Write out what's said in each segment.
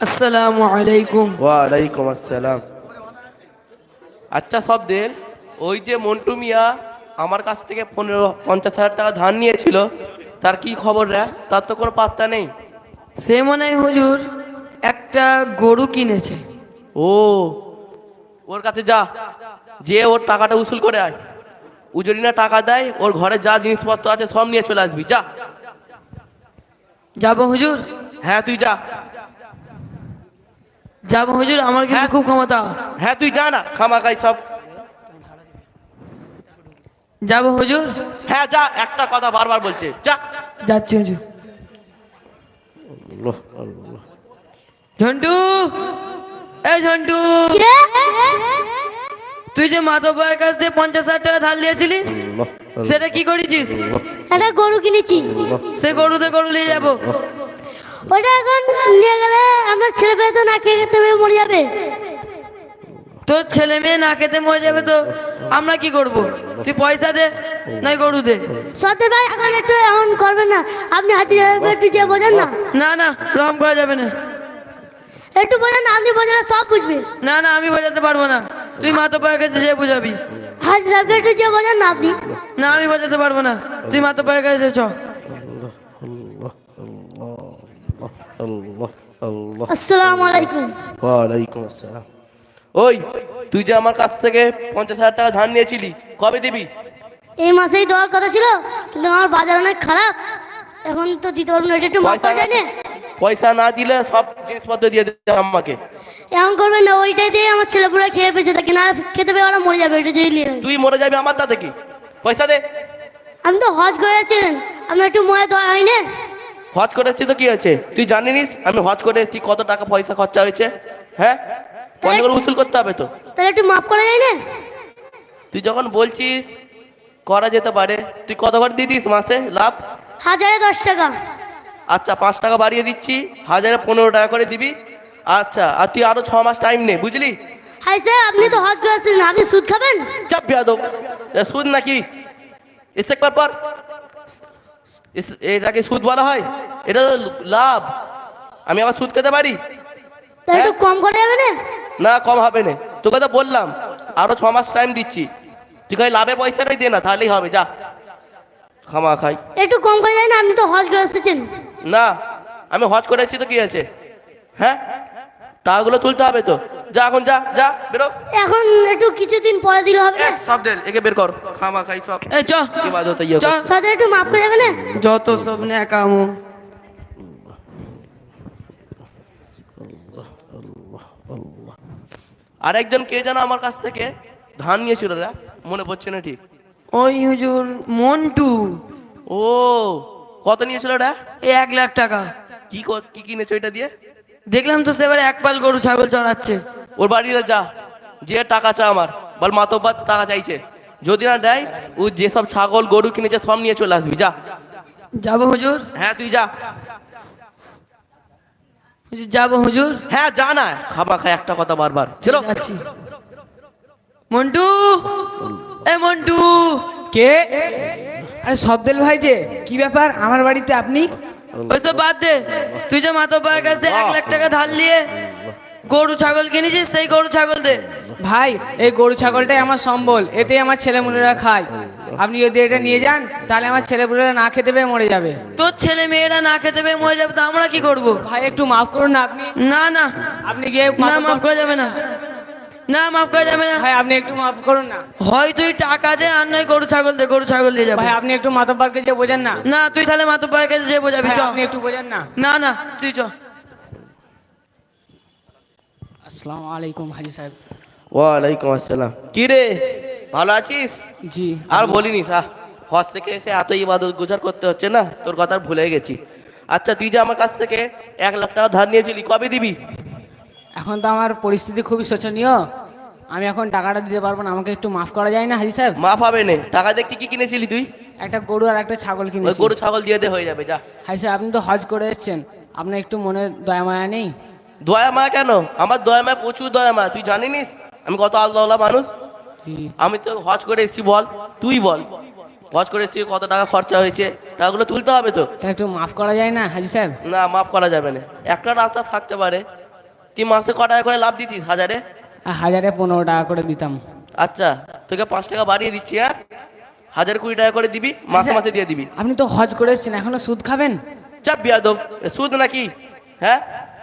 আসসালামু আলাইকুম ওয়ালাইকুম আসসালাম আচ্ছা সব দেন ওই যে মন্টু মিয়া আমার কাছ থেকে পনেরো পঞ্চাশ হাজার টাকা ধার নিয়েছিল তার কি খবর রে? তার তো কোনো পাত্তা নেই। সে মনে হয় হুজুর একটা গরু কিনেছে। ও ওর কাছে যা। যে ওর টাকাটা উসুল করে আয়। উজরি না টাকা দেয় ওর ঘরে যা জিনিসপত্র আছে সব নিয়ে চলে আসবি। যা। যাব হুজুর? হ্যাঁ তুই যা। যাব হুজুর আমার কিন্তু হ্যাঁ। খুব ক্ষমতা। হ্যাঁ তুই যা না খামাকাই সব। যাব হুজুর? হ্যাঁ যা একটা কথা বারবার বলছে। যা। যাচ্ছি হুজুর। ঝন্টু! এই ঝন্টু! তুই যে মাতব্বরের কাছ থেকে পঞ্চাশ হাজার টাকা ধার নিয়েছিলিস সেটা কি করেছিস? একটা গরু কিনেছি। সে গরুতে গরু নিয়ে যাব। ওটা এখন নিয়ে গেলে আমার ছেলে পেয়ে তো না খেয়ে খেতে মরে যাবে। তোর ছেলে মেয়ে না খেতে মরে যাবে তো আমরা কি করব? তুই পয়সা দে নাই গরু দে। সত্যি ভাই এখন একটু এমন করবেন না। আপনি হাতি একটু যে বোঝেন না। না না রকম করা যাবে না। একটু বোঝেন না আপনি বোঝেন সব বুঝবে। না না আমি বোঝাতে পারব না। তুই মাতব্বরের কাছে যে বুঝাবি। হাজি সাহেবকে একটু যে বোঝেন না আপনি। না আমি বোঝাতে পারব না। তুই মাতব্বরের কাছে চ। আল্লাহ আল্লাহ আসসালামু আলাইকুম। ওয়ালাইকুম আসসালাম। ওই তুই যে আমার কাছ থেকে পঞ্চাশ হাজার টাকা ধার নিয়েছিলি কবে দিবি? এই মাসেই দেওয়ার কথা ছিল কিন্তু আমার বাজার অনেক খারাপ। এখন তো দিতে পারব না এটা একটু মাফ করা যায় না পয়সা না দিলে সব জিনিসপত্র দিয়ে দিতে আমাকে। এমন করবে না ওইটাই দিয়ে আমার ছেলেপুরা খেয়ে বেঁচে থাকে না খেতে পেয়ে ওরা মরে যাবে এটা যদি নিয়ে তুই মরে যাবি আমার দাদা কি? পয়সা দে। আমি তো হজ করেছিলেন আপনার একটু মনে দেওয়া হয় না হজ করে এসেছি তো কি আছে তুই জানিনিস আমি হজ করে এসেছি কত টাকা পয়সা খরচা হয়েছে? হ্যাঁ? পয়সাগুলো উসুল করতে হবে তো। তাহলে একটু মাফ করা যায় না? তুই যখন বলছিস করা যেতে পারে। তুই কত করে দিয়ে দিস মাসে? লাভ? হাজারে দশ টাকা। আচ্ছা পাঁচ টাকা বাড়িয়ে দিচ্ছি হাজারে পনেরো টাকা করে দিবি। আচ্ছা আর তুই আরও ছ মাস টাইম নে বুঝলি? হাই স্যার আপনি তো হজ করেছিলেন আপনি সুদ খাবেন? চাপ বেয়াদব। সুদ নাকি? ইস্তেকবার পর এটাকে সুদ বলা হয়? এটা তো লাভ। আমি আবার সুদ খেতে পারি? একটু কম করে যাবে না? না কম হবে না। তোকে তো বললাম আরও ছ মাস টাইম দিচ্ছি। তুই খালি লাভের পয়সাটাই দে না তাহলেই হবে যা। খামা খাই। একটু কম করে যায় না আপনি তো হজ করে এসেছেন। না আমি হজ করেছি তো কি আছে হ্যাঁ? টাকাগুলো তুলতে হবে তো। যা এখন যা যা বেরো। এখন একটু কিছুদিন পরে দিলে হবে না? সব দে একে বের কর। খামা খাই সব। এই চ। কি বাদ হতে ইয়ে চ। কর। একটু মাফ করে যাবে না? যত সব ন্যাকামো আর একজন কে যেন আমার কাছ থেকে ধান নিয়েছিল রে মনে পড়ছে না ঠিক। ওই হুজুর মন্টু। ও। কত নিয়েছিল এই এক লাখ টাকা। কি কি কিনেছো এটা দিয়ে? দেখলাম তো সেবারে এক পাল গরু ছাগল চড়াচ্ছে। ওর বাড়িতে যা যে টাকা চা আমার। বল মাতব্বার টাকা চাইছে। যদি না দেয় ও যেসব ছাগল গরু কিনেছে সব নিয়ে চলে আসবি যা। যাব হুজুর? হ্যাঁ তুই যা। হুজুর যাব হুজুর? হ্যাঁ যা না। খাবা খায় একটা কথা বারবার। চলো। যাচ্ছি। মন্টু? এ মন্টু! কে? আরে সবদেল ভাই যে কি ব্যাপার? আমার বাড়িতে আপনি? ওইসব বাদ দে। তুই যে মাতব্বরের কাছ থেকে এক লাখ টাকা ধার নিয়ে গরু ছাগল কিনেছিস সেই গরু ছাগল দে। ভাই এই গরু ছাগলটাই আমার সম্বল। এতেই আমার ছেলেমেয়েরা খায়। আপনি যদি এটা নিয়ে যান তাহলে আমার ছেলেপুলেরা না খেতে পেয়ে মরে যাবে। তোর ছেলে মেয়েরা না খেতে পেয়ে মরে যাবে তো আমরা কি করব? ভাই একটু মাফ করুন না আপনি? না না। আপনি গিয়ে না মাফ করা যাবে না। না মাফ করা যাবে না। ভাই আপনি একটু মাফ করুন না। হয় তুই টাকা দে আর নয় গরু ছাগল দে গরু ছাগল দিয়ে যাবে। ভাই আপনি একটু মাতব্বারকে যে বোঝেন না। না তুই তাহলে মাতব্বরের কাছে যে বোঝাবি চ। আপনি একটু বোঝেন না। না না তুই চ। আসসালামু আলাইকুম হাজি সাহেব। ওয়ালাইকুম আসসালাম। কি রে? ভালো আছিস? জি। আর বলিনি আহ হজ থেকে এসে এত ইবাদত গুজার করতে হচ্ছে না? তোর কথা ভুলে গেছি। আচ্ছা তুই যে আমার কাছ থেকে এক লাখ টাকা ধার নিয়েছিলি কবে দিবি? এখন তো আমার পরিস্থিতি খুবই শোচনীয়। আমি এখন টাকাটা দিতে পারব না আমাকে একটু মাফ করা যায় না হাজি সাহেব মাফ হবে না। টাকা দিয়ে কি কিনেছিলি তুই? একটা গরু আর একটা ছাগল কিনেছি। গরু ছাগল দিয়ে দে হয়ে যাবে যা। হাজি সাহেব আপনি তো হজ করে এসেছেন। আপনার একটু মনে দয়া মায়া নেই? দয়া মা কেন? আমার দয়া মা প্রচুর দয়া মা তুই জানিনিস? আমি কত আল্লাহ মানুষ। আমি তো হজ করে এসেছি বল। তুই বল। হজ করে এসেছি কত টাকা খরচা হয়েছে। টাকাগুলো তুলতে হবে তো। তা একটু মাফ করা যায় না হাজি সাহেব না মাফ করা যাবে না। একটা রাস্তা থাকতে পারে। তুই মাসে ক টাকা করে লাভ দিতিস? হাজারে? হাজারে পনেরো টাকা করে দিতাম। আচ্ছা তোকে পাঁচ টাকা বাড়িয়ে দিচ্ছি হ্যাঁ? হাজার কুড়ি টাকা করে দিবি মাসে মাসে দিয়ে দিবি। আপনি তো হজ করে এসছেন এখনও সুদ খাবেন? চাপ বিয়াদব সুদ নাকি? হ্যাঁ?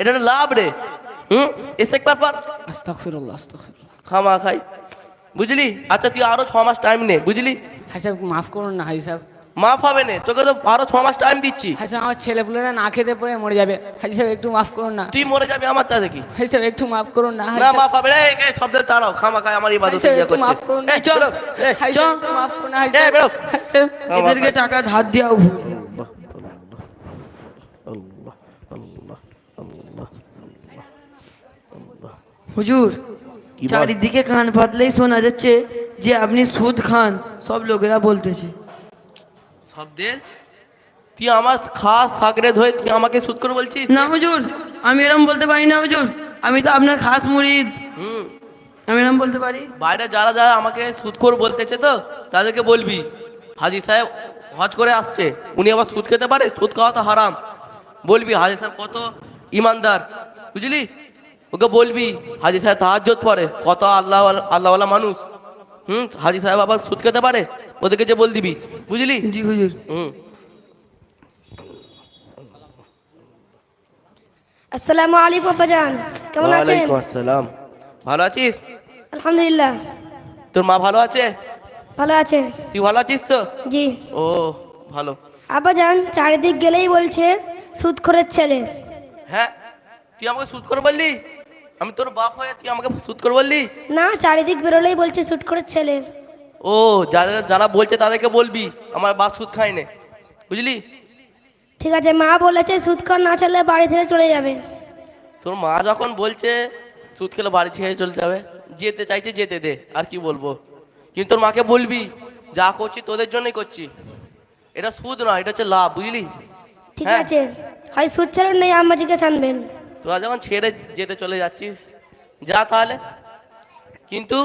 এটা লাভ রে। হুম? এসে একবার পর আস্তাগফিরুল্লাহ আস্তাগফিরুল্লাহ। খামা খাই। বুঝলি? আচ্ছা তুই আরও ছ মাস টাইম নে বুঝলি? হাজি সাহেব মাফ করুন না হাজি সাহেব। মাফ হবে না তোকে তো আরও ছ মাস টাইম দিচ্ছি। হাজি সাহেব আমার ছেলেপুলেরা না খেতে পড়ে মরে যাবে। হাজি সাহেব একটু মাফ করুন না। তুই মরে যাবি আমার তা দেখি। হাজি সাহেব একটু মাফ করুন না। না মাফ হবে না এই শব্দ তারাও খামা খাই আমার ইবাদত ইয়ে করছে। মাফ করুন না এই চল এই, হাজি সাহেব মাফ করুন এই, সাহেব বেরো। সাহেব এদেরকে টাকা ধার দেওয়া হুজুর চারিদিকে কান পাতলেই শোনা যাচ্ছে যে আপনি সুদ খান সব লোকেরা বলতেছে। শব্দের তুই আমার খাস সাগরে ধরে তুই আমাকে সুদ করে বলছিস? না হুজুর আমি এরম বলতে পারি না হুজুর। আমি তো আপনার খাস মুরিদ। হুম। আমি এরম বলতে পারি। বাইরে যারা যারা আমাকে সুদখোর বলতেছে তো তাদেরকে বলবি হাজি সাহেব হজ করে আসছে উনি আবার সুদ খেতে পারে? সুদ খাওয়া তো হারাম। বলবি হাজি সাহেব কত ইমানদার। বুঝলি? ওকে বলবি হাজি সাহেব তাহাজ্জত পড়ে কত আল্লাহ আল্লাহওয়ালা মানুষ। হুম হাজি সাহেব আবার সুদ খেতে পারে? ওদেরকে যে বল দিবি বুঝলি? জি হুজুর। হুম। আসসালামু আলাইকুম আব্বাজান কেমন আছেন? ওয়ালাইকুম আসসালাম। ভালো আছিস? আলহামদুলিল্লাহ। তোর মা ভালো আছে? ভালো আছে। তুই ভালো আছিস তো? জি। ও ভালো। আব্বাজান চারিদিক গেলেই বলছে সুদখোরের ছেলে। হ্যাঁ তুই আমাকে সুদ করে বললি? আমি তোর বাপ হয়ে তুই আমাকে সুদ করে বললি? না চারিদিক বেরোলেই বলছে শুট করে ছেলে। ও যারা যারা বলছে তাদেরকে বলবি আমার বাপ সুদ খায় না। বুঝলি? ঠিক আছে মা বলেছে সুদখোর না ছেলে বাড়ি থেকে চলে যাবে। তোর মা যখন বলছে সুদ খেলে বাড়ি ছেড়ে চলে যাবে যেতে চাইছে যেতে দে আর কি বলব? কিন্তু তোর মাকে বলবি যা করছি তোদের জন্যই করছি। এটা সুদ নয় এটা হচ্ছে লাভ বুঝলি? ঠিক হ্যাঁ। আছে হয় সুদ ছেড়ে নেই আম্মাজিকে ছানবেন। তোরা যখন ছেড়ে যেতে চলে যাচ্ছিস, যা তাহলে। কিন্তু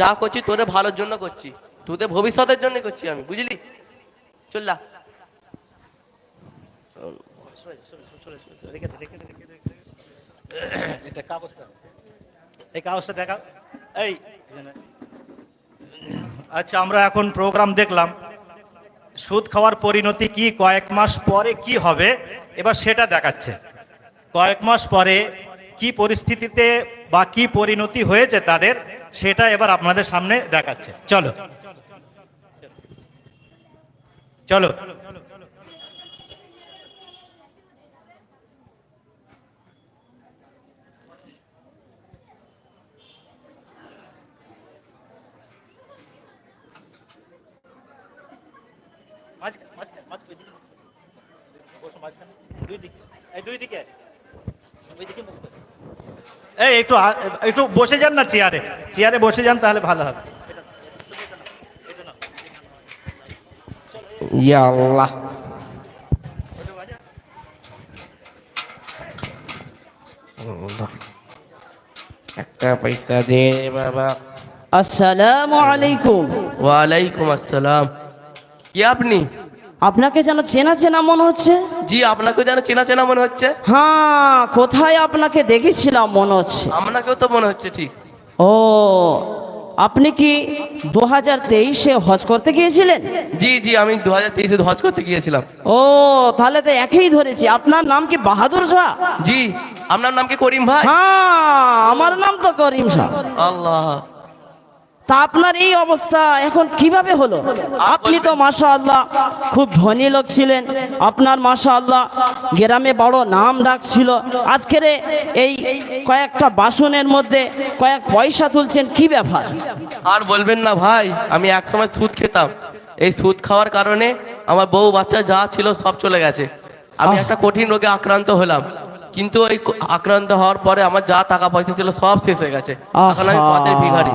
যা করছি তোদের ভালোর জন্য করছি, তোদের ভবিষ্যতের জন্য করছি আমি, বুঝলি? চল যা। এটা কাগজটা। এই কাগজটা দেখা এই আচ্ছা আমরা এখন প্রোগ্রাম দেখলাম। সুদ খাওয়ার পরিণতি কি, কয়েক মাস পরে কি হবে? এবার সেটা দেখাচ্ছে। কয়েক মাস পরে কি পরিস্থিতিতে বা কি পরিণতি হয়েছে তাদের, সেটা এবার আপনাদের সামনে দেখাচ্ছে। চলো। চলো মাঝখানে মাঝখানে মাঝখানে ওইদিকে। বসো মাঝখানে দুই দিকে এই দুই দিকে ওইদিকে মুখ করে। এই একটু একটু বসে যান না চেয়ারে। চেয়ারে বসে যান তাহলে ভালো হবে। আল্লাহ। একটা পয়সা দে বাবা। আসসালামু আলাইকুম। ওয়ালাইকুম আসসালাম। কি আপনি? আপনাকে যেন চেনা চেনা মনে হচ্ছে? জি আপনাকে যেন চেনা চেনা মনে হচ্ছে। হ্যাঁ কোথায় আপনাকে দেখেছিলাম মনে হচ্ছে? আপনাকেও তো মনে হচ্ছে ঠিক। ও আপনি কি দু হাজার তেইশে হজ করতে গিয়েছিলেন? জি জি আমি দু হাজার তেইশে হজ করতে গিয়েছিলাম। ও তাহলে তো একই ধরেছি। আপনার নাম কি বাহাদুর শাহ? জি আপনার নাম কি করিম ভাই? হ্যাঁ আমার নাম তো করিম শাহ। আল্লাহ। তা আপনার এই অবস্থা এখন কীভাবে হলো? আপনি তো মাশা আল্লাহ খুব ধনী লোক ছিলেন। আপনার মাশা আল্লাহ গ্রামে বড় নাম ডাক ছিল। আজকের এই কয়েকটা বাসনের মধ্যে কয়েক পয়সা তুলছেন কি ব্যাপার? আর বলবেন না ভাই আমি এক সময় সুদ খেতাম। এই সুদ খাওয়ার কারণে আমার বউ বাচ্চা যা ছিল সব চলে গেছে। আমি একটা কঠিন রোগে আক্রান্ত হলাম। কিন্তু ওই আক্রান্ত হওয়ার পরে আমার যা টাকা পয়সা ছিল সব শেষ হয়ে গেছে। এখন আমি পথের ভিখারি।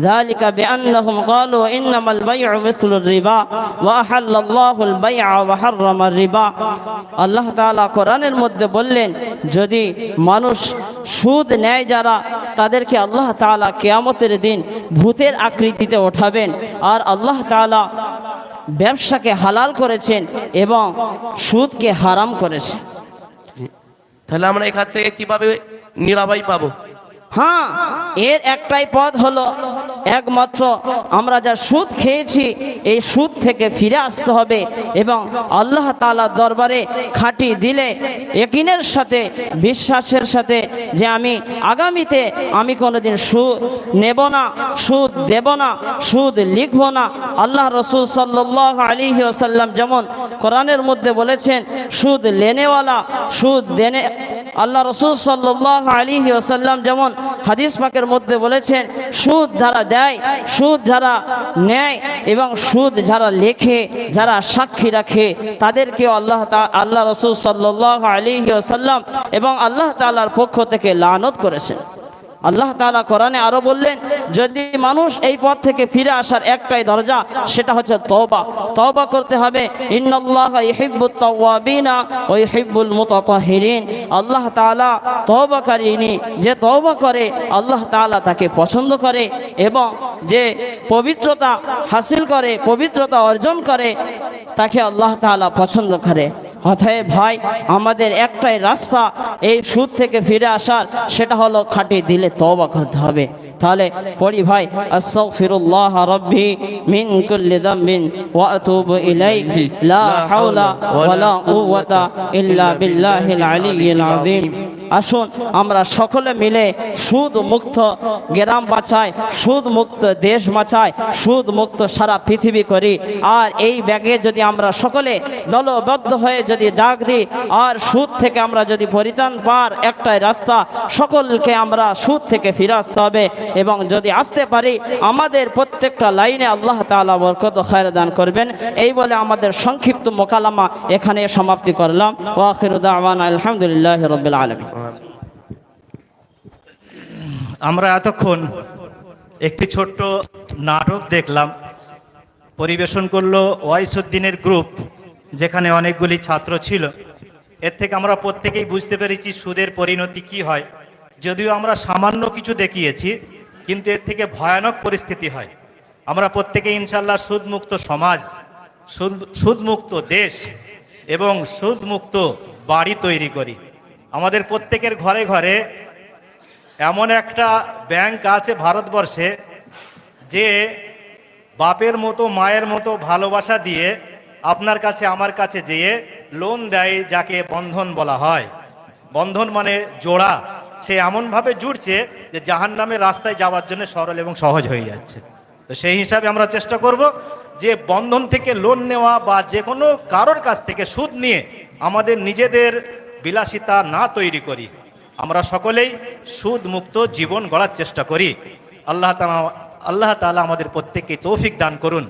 ذلك بأنهم قالوا إنما البيع مثل الربا وأحل الله البيع وحرم الربا আল্লাহ তাআলা কোরআনের মধ্যে বললেন যদি মানুষ সুদ নেয় যারা তাদেরকে আল্লাহ তাআলা কেয়ামতের দিন ভূতের আকৃতিতে ওঠাবেন আর আল্লাহ তাআলা ব্যবসাকে হালাল করেছেন এবং সুদকে হারাম করেছেন তাহলে আমরা এখান থেকে কিভাবে নিরাবাই পাবো হ্যাঁ এর একটাই পথ হলো একমাত্র আমরা যা সুদ খেয়েছি, এই সুদ থেকে ফিরে আসতে হবে এবং আল্লাহ তাআলার দরবারে খাঁটি দিলে একিনের সাথে, বিশ্বাসের সাথে যে আমি আগামীতে আমি কোনোদিন সুদ নেব না, সুদ দেব না, সুদ লিখব না। আল্লাহ রসুল সাল্লাহ আলী ওসাল্লাম যেমন কোরআনের মধ্যে বলেছেন, সুদ লেনেওয়ালা, সুদ দেনে, আল্লাহ রসুল সাল্লাহ আলী ওসাল্লাম যেমন হাদিস পাকের মধ্যে বলেছেন, সুদ যারা দেয়, সুদ যারা নেয় এবং সুদ যারা লেখে, যারা সাক্ষী রাখে তাদেরকে আল্লাহ আল্লাহ রসুল সাল্লাহ আলী ওসাল্লাম এবং আল্লাহ তাআলার পক্ষ থেকে লানত করেছেন। আল্লাহ তাআলা কোরআনে আরও বললেন, যদি মানুষ এই পথ থেকে ফিরে আসার একটাই দরজা, সেটা হচ্ছে তওবা। তওবা করতে হবে আল্লাহ তাআলা তওবাকারিনী যে তওবা করে, আল্লাহ তাআলা তাকে পছন্দ করে এবং যে পবিত্রতা হাসিল করে, পবিত্রতা অর্জন করে, তাকে আল্লাহ তাআলা পছন্দ করে। অতএব ভাই, আমাদের একটাই রাস্তা, এই সুদ থেকে ফিরে আসার, সেটা হলো খাঁটি দিলে তবা করতে হবে। তাহলে পড়ি ভাই, আস্তাগফিরুল্লাহ রাব্বি মিন কুল্লি যামবিন ওয়া আতুবু ইলাইহি, লা হাওলা ওয়ালা কুওয়াতা ইল্লা বিল্লাহিল আলিয়্যিল আযীম। আসুন, আমরা সকলে মিলে সুদ মুক্ত গ্রাম বাঁচাই, সুদ মুক্ত দেশ বাঁচাই, সুদ মুক্ত সারা পৃথিবী করি। আর এই ব্যাগে যদি আমরা সকলে দলবদ্ধ হয়ে যদি ডাক দিই, আর সুদ থেকে আমরা যদি পরিত্রাণ পার একটাই রাস্তা, সকলকে আমরা সুদ থেকে ফিরে আসতে হবে। এবং যদি আসতে পারি, আমাদের প্রত্যেকটা লাইনে আল্লাহ তাআলা বরকত খায়ের দান করবেন। এই বলে আমাদের সংক্ষিপ্ত মোকালামা এখানে সমাপ্তি করলাম। ওয়াখির আলহামদুলিল্লাহ রবিল আলমী আমরা এতক্ষণ একটি ছোট্ট নাটক দেখলাম, পরিবেশন করল ওয়াইসুদ্দিনের গ্রুপ, যেখানে অনেকগুলি ছাত্র ছিল। এর থেকে আমরা প্রত্যেকেই বুঝতে পেরেছি সুদের পরিণতি কি হয়। যদিও আমরা সামান্য কিছু দেখিয়েছি, কিন্তু এর থেকে ভয়ানক পরিস্থিতি হয়। আমরা প্রত্যেকে ইনশাল্লাহ সুদমুক্ত সমাজ, সুদ, সুদমুক্ত দেশ এবং সুদমুক্ত বাড়ি তৈরি করি। আমাদের প্রত্যেকের ঘরে ঘরে এমন একটা ব্যাংক আছে ভারতবর্ষে যে বাপের মতো, মায়ের মতো ভালোবাসা দিয়ে আপনার কাছে, আমার কাছে যেয়ে লোন দেয় যাকে বন্ধন বলা হয়। বন্ধন মানে জোড়া। সে এমনভাবে জুড়ছে যে জাহান নামের রাস্তায় যাওয়ার জন্য সরল এবং সহজ হয়ে যাচ্ছে। তো সেই হিসাবে আমরা চেষ্টা করব যে বন্ধন থেকে লোন নেওয়া বা যে কোনো কারোর কাছ থেকে সুদ নিয়ে আমাদের নিজেদের বিলাসিতা না তৈরি করি। আমরা সকলেই সুদ মুক্ত জীবন গড়ার চেষ্টা করি। আল্লাহ আল্লাহ তালা আমাদের প্রত্যেককে তৌফিক দান করুন।